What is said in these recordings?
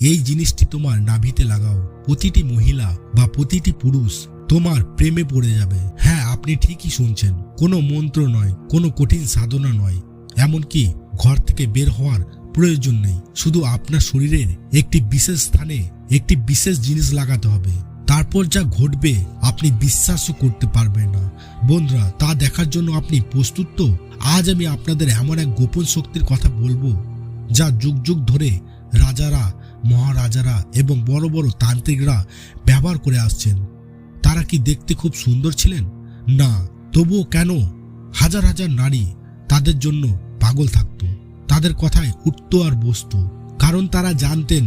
এই জিনিসটি তোমার নাভিতে লাগাও। প্রতিটি মহিলা বা প্রতিটি পুরুষ তোমার প্রেমে পড়ে যাবে। হ্যাঁ আপনি ঠিকই শুনছেন। কোনো মন্ত্র নয়, কোনো কঠিন সাধনা নয়। এমনকি ঘর থেকে বের হওয়ার প্রয়োজন নেই। শুধু আপনার শরীরের একটি বিশেষ স্থানে একটি বিশেষ জিনিস লাগাতে হবে। তারপর যা ঘটবে, আপনি বিশ্বাসও করতে পারবেন না। বন্ধুরা, তা দেখার জন্য আপনি প্রস্তুত তো? আজ আমি আপনাদের এমন এক গোপন শক্তির কথা বলব, যা যুগ যুগ ধরে রাজারা মহারাজারা এবং বড় বড় তান্ত্রিকরা ব্যবহার করে আসছেন। তারা কি দেখতে খুব সুন্দর ছিলেন? না, তবুও কেন? হাজার হাজার নারী তাদের জন্য পাগল থাকতো। তাদের কথায় উঠতো আর বসতো। কারণ তারা জানতেন,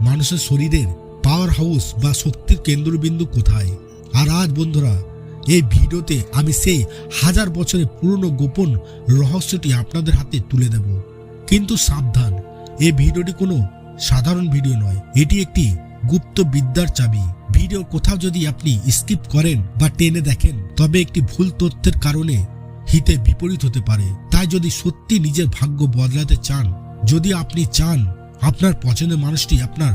মানুষের শরীরের পাওয়ার হাউস বা শক্তির কেন্দ্রবিন্দু কোথায়। আর আজ বন্ধুরা, এই ভিডিওতে আমি সেই হাজার বছরের পুরনো গোপন রহস্যটি আপনাদের হাতে তুলে দেব। কিন্তু সাবধান, এই ভিডিওটি কোনো সাধারণ ভিডিও নয়, এটি একটি গুপ্ত বিদ্যার চাবি। ভিডিও কোথাও যদি আপনি স্কিপ করেন বা টেনে দেখেন, তবে একটি ভুল তথ্যের কারণে হিতে বিপরীত হতে পারে। তাই যদি সত্যি নিজের ভাগ্য বদলাতে চান, যদি আপনি চান আপনার পছন্দের মানুষটি আপনার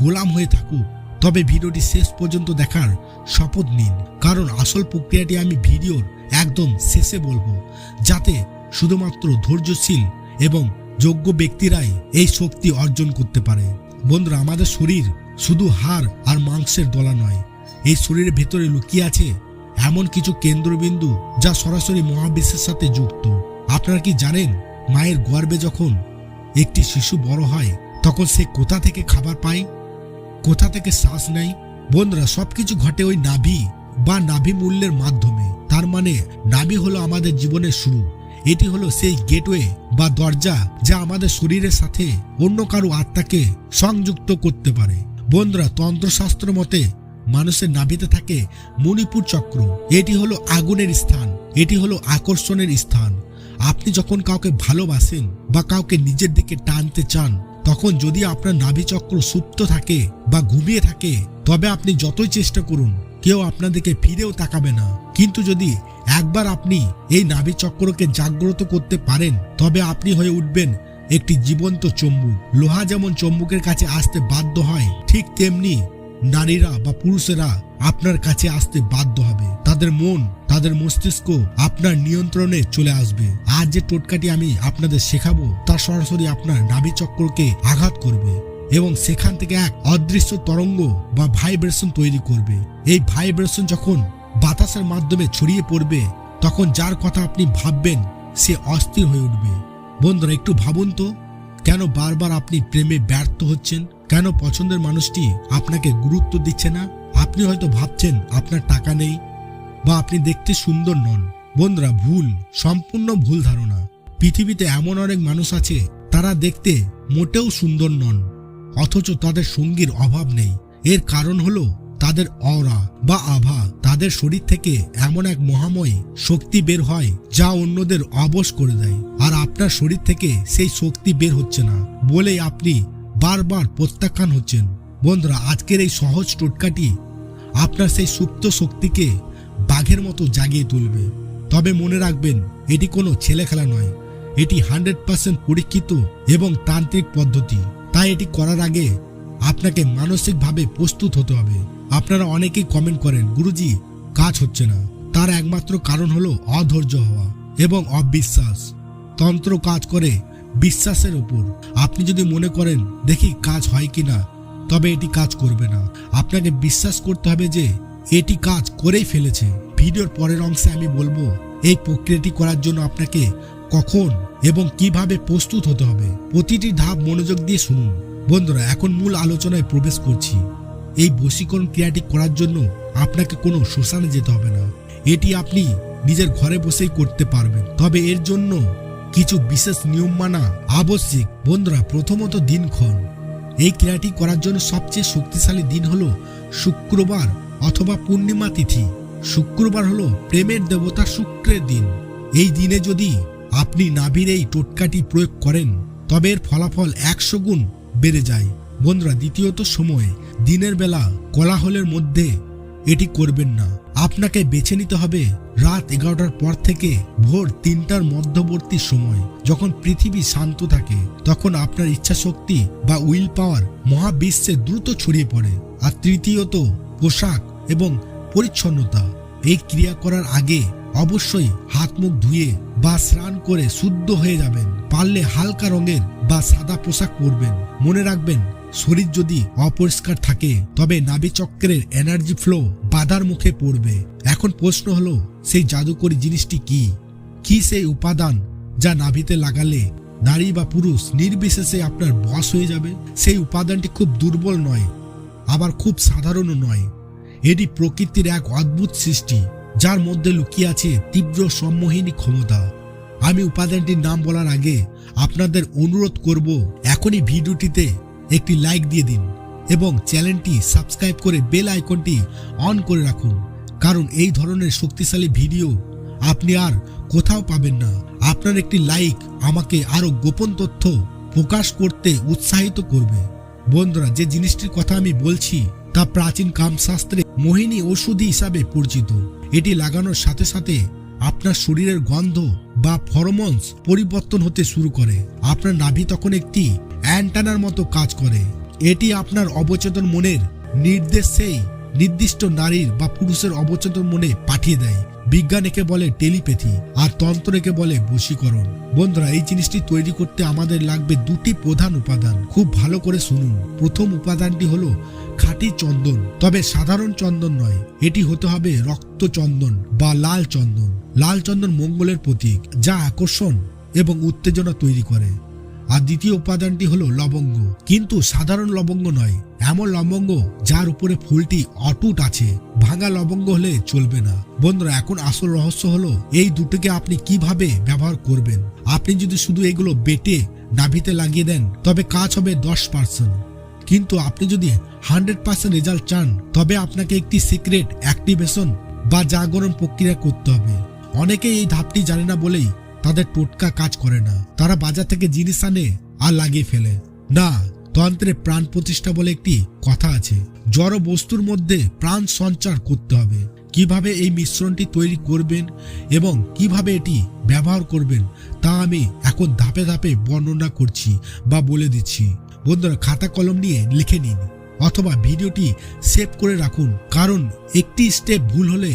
গোলাম হয়ে থাকুক, তবে ভিডিওটি শেষ পর্যন্ত দেখার শপথ নিন। কারণ আসল প্রক্রিয়াটি আমি ভিডিওর একদম শেষে বলব, যাতে শুধুমাত্র ধৈর্যশীল এবং যোগ্য ব্যক্তিরাই এই শক্তি অর্জন করতে পারে। বন্ধুরা, আমাদের শরীর শুধু হাড় আর মাংসের দলা নয়। এই শরীরের ভেতরে লুকিয়ে আছে এমন কিছু কেন্দ্রবিন্দু যা সরাসরি মহাবিশ্বের সাথে যুক্ত। আপনারা কি জানেন, মায়ের গর্ভে যখন একটি শিশু বড় হয়, তখন সে কোথা থেকে খাবার পায়? কোথা থেকে শ্বাস নেয়? বন্ধুরা, সবকিছু ঘটে ওই নাভি বা নাভি মূল্যের মাধ্যমে। তার মানে নাভি হলো আমাদের জীবনের শুরু। এটি হলো সেই গেটওয়ে বা দরজা যা আমাদের শরীরের সাথে অন্য কারও আত্মাকে সংযুক্ত করতে পারে। বন্ধুরা, তন্ত্রশাস্ত্র মতে মানুষের নাভিতে থাকে মণিপুর চক্র। এটি হলো আগুনের স্থান, এটি হলো আকর্ষণের স্থান। আপনি যখন কাউকে ভালোবাসেন বা কাউকে নিজের দিকে টানতে চান, তখন যদি আপনার নাভি চক্র সুপ্ত থাকে বা ঘুমিয়ে থাকে, তবে আপনি যতই চেষ্টা করুন কেউ আপনাদেরকে ফিরেও তাকাবে না। কিন্তু যদি একবার আপনি এই নাভি চক্রকে জাগ্রত করতে পারেন, তবে আপনি হয়ে উঠবেন একটি জীবন্ত চম্বুক লোহা যেমন চম্বুকের কাছে আসতে বাধ্য হয়, ঠিক তেমনি নারীরা বা পুরুষেরা আপনার কাছে আসতে বাধ্য হবে। তাদের মন, তাদের মস্তিষ্ক আপনার নিয়ন্ত্রণে চলে আসবে। আজ যে টোটকাটি আমি আপনাদের শেখাবো, তা সরাসরি আপনার নাভি চক্রকে আঘাত করবে। এবং সেখান থেকে এক অদৃশ্য তরঙ্গ বা ভাইব্রেশন তৈরি করবে। এই ভাইব্রেশন যখন বাতাসের মাধ্যমে ছড়িয়ে পড়বে, তখন যার কথা আপনি ভাববেন, সে অস্থির হয়ে উঠবে। বন্ধুরা, একটু ভাবুন তো, কেন বারবার আপনি প্রেমে ব্যর্থ হচ্ছেন? কেন পছন্দের মানুষটি আপনাকে গুরুত্ব দিচ্ছে না? আপনি হয়তো ভাবছেন, আপনার টাকা নেই বা আপনি দেখতে সুন্দর নন। বন্ধুরা, ভুল, সম্পূর্ণ ভুল ধারণা। পৃথিবীতে এমন অনেক মানুষ আছে, তারা দেখতে মোটেও সুন্দর নন। অথচ তাদের সঙ্গীর অভাব নেই। এর কারণ হলো তাদের অরা বা আভা তাদের শরীর থেকে এমন এক মহাময় শক্তি বের হয় যা অন্যদের অবশ করে দেয়। আর আপনার শরীর থেকে সেই শক্তি বের হচ্ছে না বলেই আপনি বারবার প্রত্যাখ্যান হচ্ছেন। বন্ধুরা, আজকের এই সহজ টোটকাটি আপনার সেই সুপ্ত শক্তিকে বাঘের মতো জাগিয়ে তুলবে। তবে মনে রাখবেন, এটি কোনো ছেলে খেলা নয়। এটি হান্ড্রেড পার্সেন্ট পরীক্ষিত এবং তান্ত্রিক পদ্ধতি। তাই এটি করার আগে আপনাকে মানসিকভাবে প্রস্তুত হতে হবে। আপনারা অনেকেই কমেন্ট করেন, গুরুজি, কাজ হচ্ছে না। তার একমাত্র কারণ হলো অধৈর্য হওয়া এবং অবিশ্বাস। তন্ত্র কাজ করে বিশ্বাসের উপর। আপনি যদি মনে করেন, দেখি কাজ হয় কি না, তবে এটি কাজ করবে না। আপনাকে বিশ্বাস করতে হবে যে এটি কাজ করেই ফেলেছে। ভিডিওর পরের অংশে আমি বলব, এই প্রক্রিয়াটি করার জন্য আপনাকে কখন এবং কীভাবে প্রস্তুত হতে হবে, প্রতিটি ধাপ মনোযোগ দিয়ে শুনুন। বন্ধুরা, এখন মূল আলোচনায় প্রবেশ করছি। এই বশীকরণ ক্রিয়াটি করার জন্য আপনাকে কোনো শ্মশানে যেতে হবে না। এটি আপনি নিজের ঘরে বসেই করতে পারবেন। তবে এর জন্য কিছু বিশেষ নিয়ম মানা আবশ্যিক। বন্ধুরা, প্রথমত দিনক্ষণ। এই ক্রিয়াটি করার জন্য সবচেয়ে শক্তিশালী দিন হলো শুক্রবার অথবা পূর্ণিমা তিথি। শুক্রবার হলো প্রেমের দেবতা শুক্রের দিন। এই দিনে যদি আপনি নাভির এই টোটকাটি প্রয়োগ করেন, তবে এর ফলাফল একশো গুণ বেড়ে যায়। বন্ধুরা, দ্বিতীয়ত সময়ে, দিনের বেলা কোলাহলের মধ্যে এটি করবেন না। আপনাকে বেছে নিতে হবে রাত এগারোটার পর থেকে ভোর তিনটার মধ্যবর্তী সময়, যখন পৃথিবী শান্ত থাকে। তখন আপনার ইচ্ছা শক্তি বা উইল পাওয়ার মহাবিশ্বে দ্রুত ছড়িয়ে পড়ে। আর তৃতীয়ত, পোশাক এবং পরিচ্ছন্নতা। এই ক্রিয়া করার আগে অবশ্যই হাত মুখ ধুয়ে বা স্নান করে শুদ্ধ হয়ে যাবেন। পারলে হালকা রঙের বা সাদা পোশাক পরবেন। মনে রাখবেন, শরীর যদি অপরিষ্কার থাকে, তবে নাবিচক্রের এনার্জি ফ্লো বাধার মুখে পড়বে। এখন প্রশ্ন হলো, সেই জাদুকরী জিনিসটি কি? কি সেই উপাদান যা নাভিতে লাগালে নারী বা পুরুষ নির্বিশেষে আপনার বস হয়ে যাবে? সেই উপাদানটি খুব দুর্বল নয়, আবার খুব সাধারণও নয়। এটি প্রকৃতির এক অদ্ভুত সৃষ্টি। যার মধ্যে লুকিয়ে আছে তীব্র সম্মোহিনী ক্ষমতা। আমি উপাদানটির নাম বলার আগে আপনাদের অনুরোধ করব এখনই ভিডিওটিতে একটি লাইক দিয়ে দিন এবং চ্যানেলটি সাবস্ক্রাইব করে বেল আইকনটি অন করে রাখুন। কারণ এই ধরনের শক্তিশালী ভিডিও আপনি আর কোথাও পাবেন না। আপনার একটি লাইক আমাকে আরও গোপন তথ্য প্রকাশ করতে উৎসাহিত করবে। বন্ধুরা, যে জিনিসটির কথা আমি বলছি তা প্রাচীন কামশাস্ত্রে মোহিনী ওষুধি হিসাবে পরিচিত। এটি লাগানোর সাথে সাথে আপনার শরীরের গন্ধ বা ফরমন্স পরিবর্তন হতে শুরু করে। আপনার নাভি তখন একটি অ্যান্টানার মতো কাজ করে। এটি আপনার অবচেতন মনের নির্দেশেই নির্দিষ্ট নারীর বা পুরুষের অবচেতন মনে পাঠিয়ে দেয়। বিজ্ঞান একে বলে টেলিপ্যাথি আর তন্ত্র একে বলে বশীকরণ। বন্ধুরা, এই জিনিসটি তৈরি করতে আমাদের লাগবে দুটি প্রধান উপাদান। খুব ভালো করে শুনুন। প্রথম উপাদানটি হলো খাঁটি চন্দন। তবে সাধারণ চন্দন নয়, এটি হতে হবে রক্ত চন্দন বা লাল চন্দন। লাল চন্দন মঙ্গলের প্রতীক, যা আকর্ষণ এবং উত্তেজনা তৈরি করে। আর দ্বিতীয় উপাদানটি হলো লবঙ্গ। কিন্তু সাধারণ লবঙ্গ নয়, এমন লবঙ্গ যার উপরে ফুলটি অটুট আছে। ভাঙা লবঙ্গ হলে চলবে না। বন্ধুরা, এখন আসল রহস্য হলো এই দুটোকে আপনি কীভাবে ব্যবহার করবেন? আপনি যদি শুধু এগুলো বেটে নাভিতে লাগিয়ে দেন, তবে কাজ হবে দশ পার্সেন্ট। কিন্তু আপনি যদি হান্ড্রেড পার্সেন্ট রেজাল্ট চান, তবে আপনাকে একটি সিক্রেট অ্যাক্টিভেশন বা জাগরণ প্রক্রিয়া করতে হবে। অনেকে এই ধাপটি জানে না বলেই তাদের টোটকা কাজ করে না। তারা বাজার থেকে জিনিস আনে আর লাগিয়ে ফেলে। না, তন্ত্রে প্রাণ প্রতিষ্ঠা বলে একটি কথা আছে। জড় বস্তুর মধ্যে প্রাণ সঞ্চার করতে হবে। কীভাবে এই মিশ্রণটি তৈরি করবেন এবং কীভাবে এটি ব্যবহার করবেন, তা আমি এখন ধাপে ধাপে বর্ণনা করছি বা বলে দিচ্ছি। বন্ধুরা, খাতা কলম নিয়ে লিখে নিন অথবা ভিডিওটি সেভ করে রাখুন, কারণ একটি স্টেপ ভুল হলে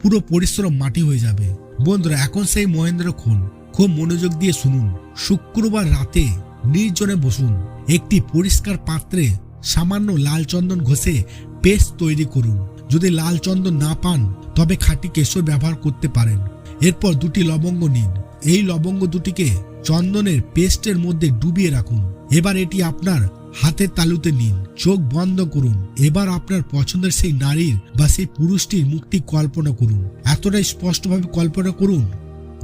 পুরো পরিশ্রম মাটি হয়ে যাবে। বন্ধুরা, এখন সেই মহেন্দ্র খুন। খুব মনোযোগ দিয়ে শুনুন। শুক্রবার রাতে নির্জনে বসুন। একটি পরিষ্কার পাত্রে সামান্য লাল চন্দন ঘষে পেস্ট তৈরি করুন। যদি লাল চন্দন না পান, তবে খাঁটি কেশর ব্যবহার করতে পারেন। এরপর দুটি লবঙ্গ নিন। এই লবঙ্গ দুটিকে চন্দনের পেস্টের মধ্যে ডুবিয়ে রাখুন। এবার এটি আপনার হাতের তালুতে নিন, চোখ বন্ধ করুন, এবার আপনার পছন্দের সেই নারীর বা সেই পুরুষটির মুখটি কল্পনা করুন। এতটাই স্পষ্টভাবে কল্পনা করুন,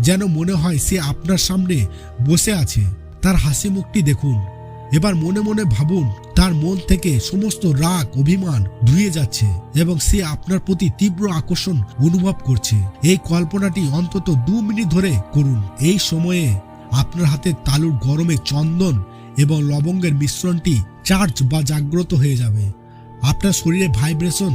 যেন মনে হয় সে আপনার সামনে বসে আছে। তার হাসি মুখটি দেখুন, এবার মনে মনে ভাবুন, তার মন থেকে সমস্ত রাগ, অভিমান ধুয়ে যাচ্ছে এবং সে আপনার প্রতি তীব্র আকর্ষণ অনুভব করছে। এই কল্পনাটি অন্তত দু মিনিট ধরে করুন। এই সময়ে আপনার হাতে তালুর গরমে চন্দন এবং লবঙ্গের মিশ্রণটি চার্জ বা জাগ্রত হয়ে যাবে। আপনার শরীরে ভাইব্রেশন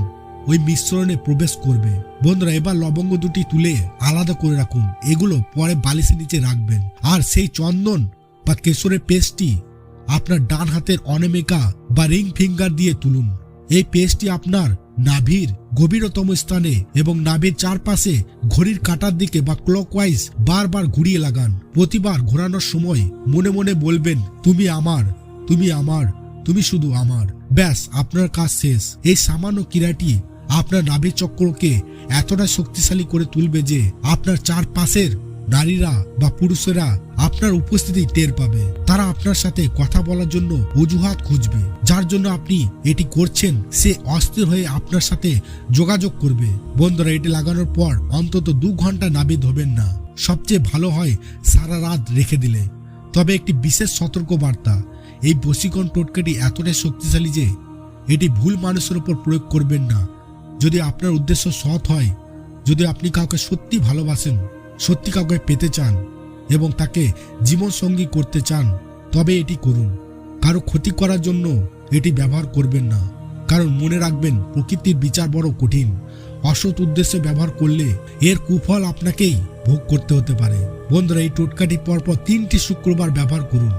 ওই মিশ্রণে প্রবেশ করবে। বন্ধুরা, এবার লবঙ্গ দুটি তুলে আলাদা করে রাখুন। এগুলো পরে বালিশের নিচে রাখবেন। আর সেই চন্দন বা কেশরের পেস্টটি আপনার ডান হাতের অনেমিকা বা রিং ফিঙ্গার দিয়ে তুলুন। এই পেস্টটি আপনার নাভির গভীরতম স্থানে এবং নাভির চারপাশে ঘড়ির কাটার দিকে বা ক্লকওয়াইজ বারবার ঘুরিয়ে লাগান। প্রতিবার ঘোরানোর সময় মনে মনে বলবেন, তুমি আমার তুমি আমার, তুমি শুধু আমার। ব্যাস, আপনার কাজ শেষ। এই সামান্য ক্রীড়াটি আপনার নাভির চক্রকে এতটা শক্তিশালী করে তুলবে যে আপনার চারপাশের নারীরা বা পুরুষেরা আপনার উপস্থিতি টের পাবে। তারা আপনার সাথে কথা বলার জন্য অজুহাত খুঁজবে। যার জন্য আপনি এটি করছেন, সে অস্থির হয়ে আপনার সাথে যোগাযোগ করবে। বন্ধুরা, এটি লাগানোর পর অন্তত দু ঘণ্টা নাবিদ হবেন না। সবচেয়ে ভালো হয় সারা রাত রেখে দিলে। তবে একটি বিশেষ সতর্ক বার্তা এই বশীকরণ টোটকাটি এতটাই শক্তিশালী যে এটি ভুল মানুষের উপর প্রয়োগ করবেন না। যদি আপনার উদ্দেশ্য সৎ হয়, যদি আপনি কাউকে সত্যি ভালোবাসেন সত্যি কাউকে পেতে চান এবং তাকে জীবনসঙ্গী করতে চান, তবে এটি করুন। কারও ক্ষতি করার জন্য এটি ব্যবহার করবেন না। কারণ মনে রাখবেন, প্রকৃতির বিচার বড় কঠিন। অসৎ উদ্দেশ্যে ব্যবহার করলে এর কুফল আপনাকেই ভোগ করতে হতে পারে। বন্ধুরা, এই টোটকাটি পরপর তিনটি শুক্রবার ব্যবহার করুন।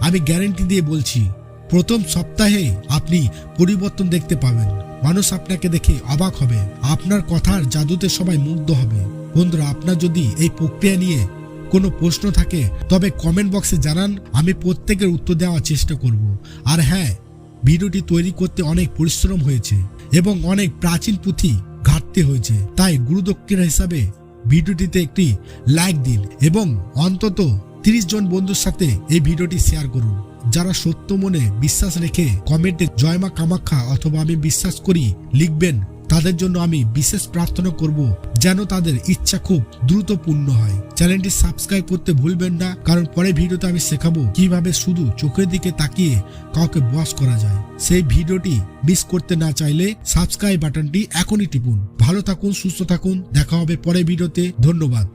আমি গ্যারেন্টি দিয়ে বলছি, প্রথম সপ্তাহে আপনি পরিবর্তন দেখতে পাবেন। মানুষ আপনাকে দেখে অবাক হবে। আপনার কথার জাদুতে সবাই মুগ্ধ হবে। বন্ধুরা, আপনার যদি এই প্রক্রিয়া নিয়ে কোনো প্রশ্ন থাকে, তবে কমেন্ট বক্সে জানান, আমি প্রত্যেকের উত্তর দেওয়ার চেষ্টা করব। আর হ্যাঁ ভিডিওটি তৈরি করতে অনেক পরিশ্রম হয়েছে এবং অনেক প্রাচীন পুঁথি ঘাটতে হয়েছে। তাই গুরুদক্ষিণা হিসাবে ভিডিওটিতে একটি লাইক দিন এবং অন্তত তিরিশ জন বন্ধুর সাথে এই ভিডিওটি শেয়ার করুন। যারা সত্য মনে বিশ্বাস রেখে কমেন্টে জয়মা কামাখ্যা অথবা আমি বিশ্বাস করি লিখবেন তাদের জন্য আমি বিশেষ প্রার্থনা করব যেন তাদের ইচ্ছা খুব দ্রুত পূর্ণ হয়। চ্যানেলটি সাবস্ক্রাইব করতে ভুলবেন না, কারণ পরে ভিডিওতে আমি শেখাবো কীভাবে শুধু চোখের দিকে তাকিয়ে কাউকে বস করা যায়। সেই ভিডিওটি মিস করতে না চাইলে সাবস্ক্রাইব বাটনটি এখনই টিপুন। ভালো থাকুন, সুস্থ থাকুন, দেখা হবে পরে ভিডিওতে। ধন্যবাদ।